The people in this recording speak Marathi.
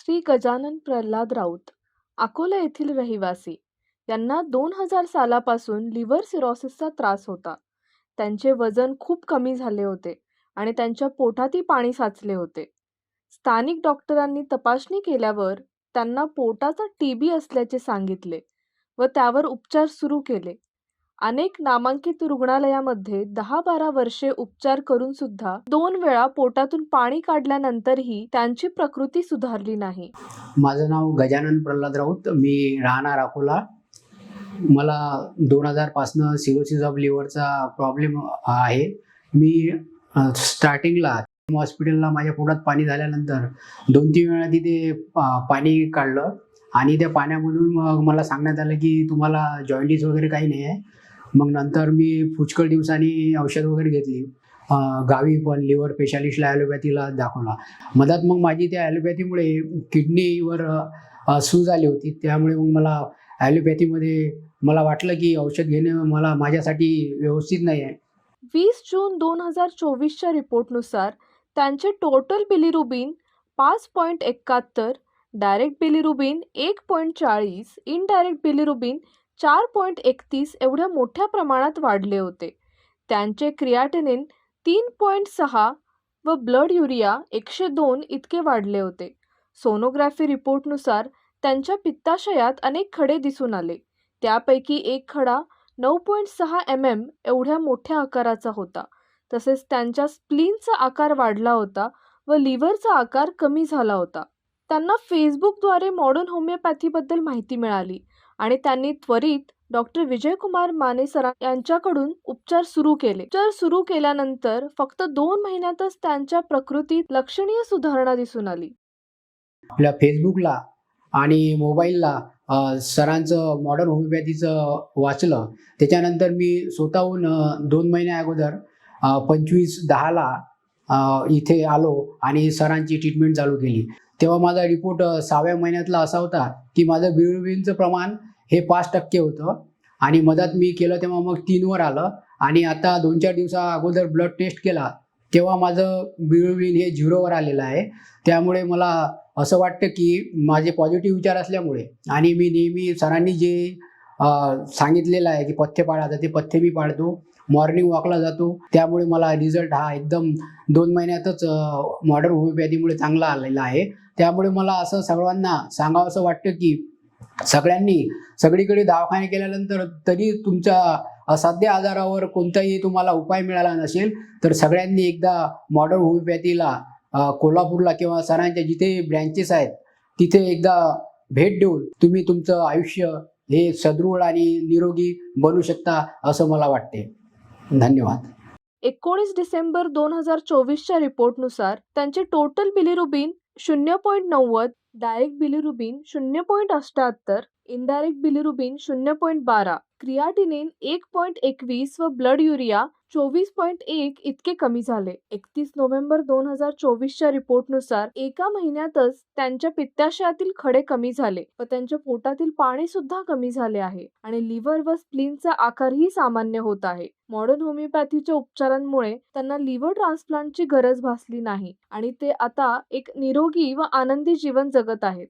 श्री गजानन प्रल्हाद राऊत अकोला येथील रहिवासी. यांना दोन हजार सालापासून लिव्हर सिरॉसिसचा त्रास होता. त्यांचे वजन खूप कमी झाले होते आणि त्यांच्या पोटातही पाणी साचले होते. स्थानिक डॉक्टरांनी तपासणी केल्यावर त्यांना पोटाचा टी बी असल्याचे सांगितले व त्यावर उपचार सुरू केले. अनेक नामांकित रुग्णालयामध्ये दहा बारा वर्षे उपचार करून सुद्धा दोन वेळा पोटातून पाणी काढल्यानंतरही त्यांची प्रकृती सुधारली नाही. माझं नाव गजानन प्रल्हाद राऊत. मी राहणार अकोला. मला दोन हजारपासनं सिरोसिस ऑफ लिव्हरचा प्रॉब्लेम आहे. मी स्टार्टिंगला हॉस्पिटलला माझ्या पोटात पाणी झाल्यानंतर दोन तीन वेळा तिथे पाणी काढलं. आणि त्या पाण्यामधून मग मला सांगण्यात आलं की तुम्हाला जॉईंटीस वगैरे काही नाही आहे. मग नंतर मी पुष्कळ दिवसांनी औषध वगैरे घेतली. गावी पण लिव्हर स्पेशालिस्टला ॲलोपॅथीला दाखवला. मधात मग माझी त्या ॲलोपॅथीमुळे किडनीवर सूज आली होती. त्यामुळे मग मला ॲलोपॅथीमध्ये मला वाटलं की औषध घेणं मला माझ्यासाठी व्यवस्थित नाही आहे. वीस जून दोन हजार चोवीसच्या रिपोर्टनुसार त्यांचे टोटल बिलिरुबिन पाच पॉईंट एकाहत्तर डायरेक्ट बिलिरुबिन एक पॉईंट चाळीस इनडायरेक्ट बिलिरुबिन चार पॉईंट एकतीस एवढ्या मोठ्या प्रमाणात वाढले होते. त्यांचे क्रियाटिनिन तीन पॉईंट सहा व ब्लड युरिया एकशे दोन इतके वाढले होते. सोनोग्राफी रिपोर्टनुसार त्यांच्या पित्ताशयात अनेक खडे दिसून आले. त्यापैकी एक खडा नऊ पॉईंट सहा एम एम एवढ्या मोठ्या आकाराचा होता. तसेच त्यांच्या स्प्लीनचा आकार वाढला होता व लिव्हरचा आकार कमी झाला होता. त्यांना फेसबुकद्वारे मॉडर्न होमिओपॅथीबद्दल माहिती मिळाली आणि त्यांनी त्वरित डॉक्टर विजयकुमार माने सरां यांच्याकडून उपचार सुरू केले. उपचार सुरू केल्यानंतर फक्त दोन महिन्यातच त्यांच्या प्रकृतीत लक्षणीय सुधारणा दिसून आली. आपल्या फेसबुकला आणि मोबाईलला सरांचं मॉडर्न होमिओपॅथीचं वाचलं. त्याच्यानंतर मी स्वतःहून दोन महिन्या अगोदर पंचवीस दहाला इथे आलो आणि सरांची ट्रीटमेंट चालू केली. तेव्हा माझा रिपोर्ट सहाव्या महिन्यातला असा होता की माझं बिळबिळींचं प्रमाण हे पाच टक्के होतं. आणि मदत मी केलं तेव्हा मग तीनवर आलं. आणि आता दोन चार दिवसा अगोदर ब्लड टेस्ट केला तेव्हा माझं बिळबिळीन हे झिरोवर आलेलं आहे. त्यामुळे मला असं वाटतं की माझे पॉझिटिव्ह विचार असल्यामुळे आणि मी नेहमी सरांनी जे सांगितलेलं आहे की पथ्य पाळा ते पथ्य मी पाळतो मॉर्निंग वॉकला जातो. त्यामुळे मला रिझल्ट हा एकदम दोन महिन्यातच मॉडर्न होमिओपॅथीमुळे चांगला आलेला आहे. त्यामुळे मला असं सर्वांना सांगावं असं वाटतं की सगळ्यांनी सगळीकडे दवाखाने केल्यानंतर तरी तुमच्या असाध्य आजारावर कोणताही तुम्हाला उपाय मिळाला नसेल तर सगळ्यांनी एकदा मॉडर्न होमिओपॅथीला कोल्हापूरला किंवा सरांच्या जिथे ब्रँचेस आहेत तिथे एकदा भेट देऊन तुम्ही तुमचं आयुष्य हे सदृढ आणि निरोगी बनू शकता असं मला वाटते धन्यवाद. एकोणीस डिसेंबर दोन हजार चोवीसच्या रिपोर्टनुसार त्यांचे टोटल बिलिरुबिन शून्य पॉईंट नव्वद डायरेक्ट बिलिरुबिन शून्य पॉईंट अष्ट्याहत्तर इनडायरेक्ट बिलिरुबिन शून्य पॉईंट बारा क्रियाटिनिन एक पॉईंट एकवीस व ब्लड युरिया चोवीस पॉईंट एक इतके कमी झाले. एकतीस नोव्हेंबर दोन हजार चोवीसच्या रिपोर्टनुसार एका महिन्यातच त्यांच्या पित्ताशयातील खडे कमी झाले व त्यांच्या पोटातील पाणी सुद्धा कमी झाले आहे आणि लिव्हर व स्प्लिनचा आकारही सामान्य होत आहे. मॉडर्न होमिओपॅथीच्या उपचारांमुळे त्यांना लिव्हर ट्रान्सप्लांटची गरज भासली नाही आणि ते आता एक निरोगी व आनंदी जीवन जगत आहेत.